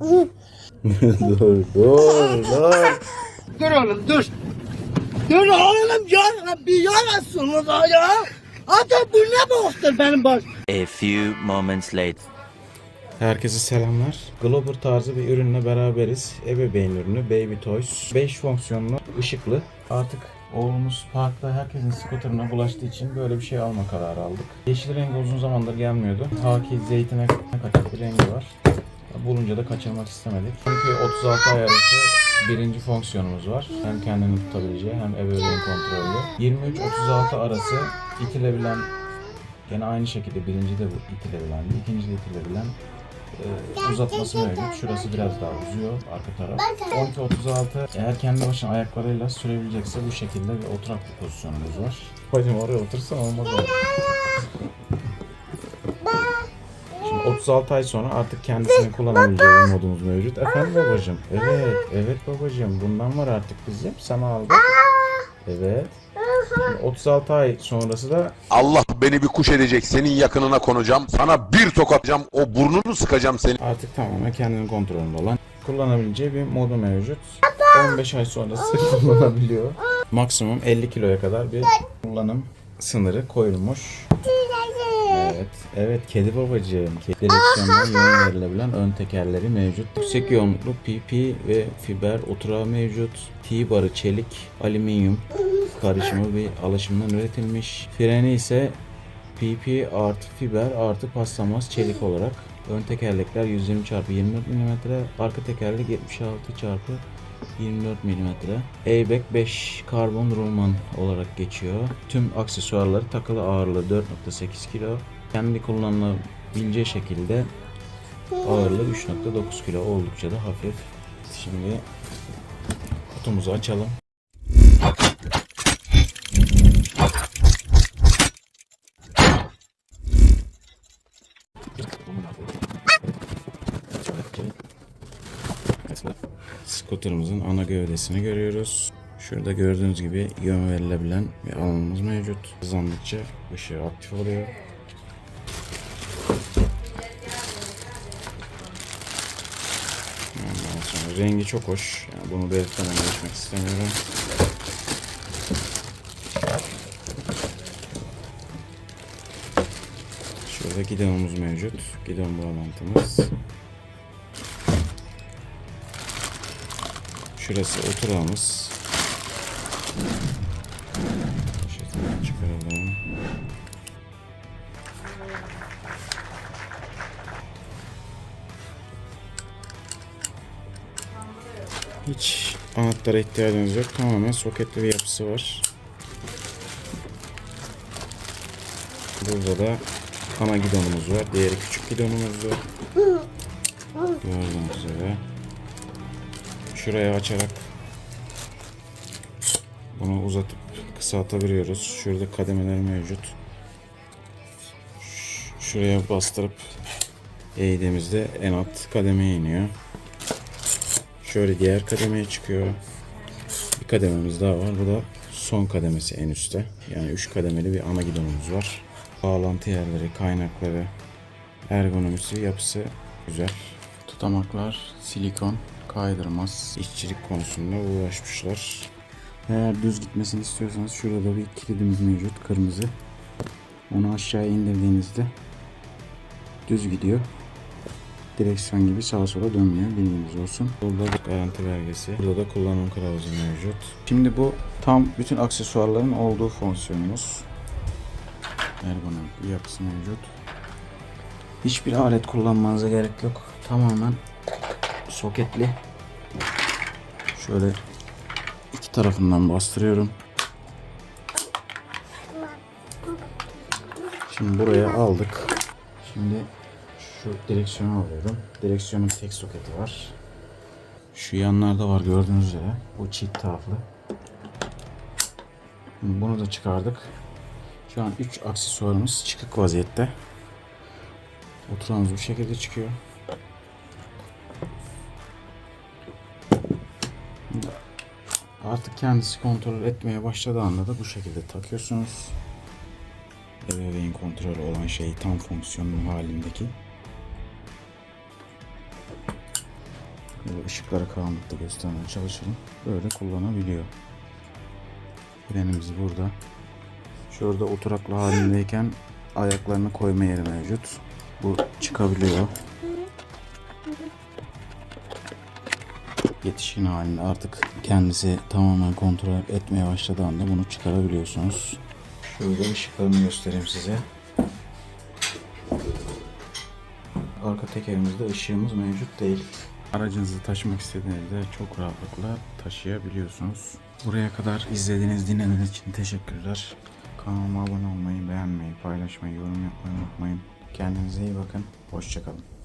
dur dur dur. Dur oğlum dur. Dur oğlum ya bir yarasın da ya. Adam bu ne boktur benim baş. A few moments later. Herkese selamlar. Glober tarzı bir ürünle beraberiz. Ebeveyn ürünü Baby Toys. 5 fonksiyonlu, ışıklı. Artık oğlumuz parkta herkesin skuterına bulaştığı için böyle bir şey alma kararı aldık. Yeşil rengi uzun zamandır gelmiyordu. Haki zeytine kaçak bir rengi var. Bulunca da kaçırmak istemedik. Çünkü 36 ay arası birinci fonksiyonumuz var. Hem kendini tutabileceği hem ebeveyn kontrollü. 23-36 arası itilebilen Gene aynı şekilde birinci de bu itilebilen, ikinci de itilebilen e, uzatması mevcut. Şurası biraz daha uzuyor arka taraf. 12-36 eğer kendi başına ayaklarıyla sürebilecekse bu şekilde bir oturak bir pozisyonumuz var. Hocam oraya otursan olmaz öyle. Şimdi 36 ay sonra artık kendisini kullanabileceği bir modumuz mevcut. Efendim babacığım? Evet, evet babacığım. Bundan var artık bizim. Sana aldık. Evet. Şimdi 36 ay sonrası da Allah beni bir kuş edecek. Senin yakınına konacağım. Sana bir tokatacağım. O burnunu sıkacağım senin. artık tamamen kendinin kontrolünde olan kullanabileceği bir modu mevcut. 15 ay sonrası kullanabiliyor. Maksimum 50 kiloya kadar bir kullanım sınırı koyulmuş. Evet, evet kedi babacığım. Kedi direksiyonla yön verilebilen ön tekerleri mevcut. Yüksek yoğunluklu PP ve fiber oturağı mevcut. T-barı çelik, alüminyum karışımı bir alaşımdan üretilmiş. Freni ise PP artı fiber artı paslanmaz çelik olarak. Ön tekerlekler 120 x 24 mm, arka tekerlek 76 x 24 mm. Airbag 5 karbon rulman olarak geçiyor. Tüm aksesuarları takılı ağırlığı 4.8 kilo. Kendi kullanılabileceği şekilde ağırlığı 3.9 kilo oldukça da hafif. Şimdi kutumuzu açalım. Scooter'ımızın ana gövdesini görüyoruz. Şurada gördüğünüz gibi yön verilebilen bir alanımız mevcut. Hızlandıkça ışığı aktif oluyor. Rengi çok hoş. Yani bunu belirtmeden geçmek istemiyorum. Şurada gidonumuz mevcut. Gidon bağlantımız. Şurası oturağımız. Şuradan çıkaralım. Hiç anahtara ihtiyacınız yok. Tamamen soketli bir yapısı var. Burada da ana gidonumuz var. Diğeri küçük gidonumuz var. Gördüğünüz üzere. Şuraya açarak bunu uzatıp kısaltabiliyoruz. Şurada kademeler mevcut. Şuraya bastırıp eğdiğimizde en alt kademeye iniyor. Şöyle diğer kademeye çıkıyor. Bir kadememiz daha var. Bu da son kademesi en üstte. Yani 3 kademeli bir ana gidonumuz var. Bağlantı yerleri, kaynakları, ergonomisi, yapısı güzel. Tutamaklar silikon, kaydırmaz. İşçilik konusunda uğraşmışlar. Eğer düz gitmesini istiyorsanız şurada da bir kilidimiz mevcut kırmızı. Onu aşağıya indirdiğinizde düz gidiyor. Direksiyon gibi sağa sola dönmüyor bilginiz olsun. Burada da garanti belgesi. Burada da kullanım kılavuzu mevcut. Şimdi bu tam bütün aksesuarların olduğu fonksiyonumuz. Ergonomik yapısı mevcut. Hiçbir alet kullanmanıza gerek yok. Tamamen soketli. Şöyle iki tarafından bastırıyorum. Şimdi buraya aldık. Şimdi şu direksiyonu alıyorum. Direksiyonun tek soketi var. Şu yanlarda var gördüğünüz üzere. Bu çift taraflı. Bunu da çıkardık. Şu an 3 aksesuarımız çıkık vaziyette. Oturağımız bu şekilde çıkıyor. Artık kendisi kontrol etmeye başladığı anda da bu şekilde takıyorsunuz. Ebeveyn kontrolü olan şey tam fonksiyonlu halindeki. Böyle ışıkları karanlıkta göstermeye çalışalım. Böyle kullanabiliyor. Frenimiz burada. Şurada oturaklı halindeyken ayaklarını koyma yeri mevcut. Bu çıkabiliyor. Yetişkin halinde artık kendisi tamamen kontrol etmeye başladığı anda bunu çıkarabiliyorsunuz. Şurada ışıklarını göstereyim size. Arka tekerimizde ışığımız mevcut değil. Aracınızı taşımak istediğinizde çok rahatlıkla taşıyabiliyorsunuz. Buraya kadar izlediğiniz, dinlediğiniz için teşekkürler. Kanalıma abone olmayı, beğenmeyi, paylaşmayı, yorum yapmayı unutmayın. Kendinize iyi bakın. Hoşçakalın.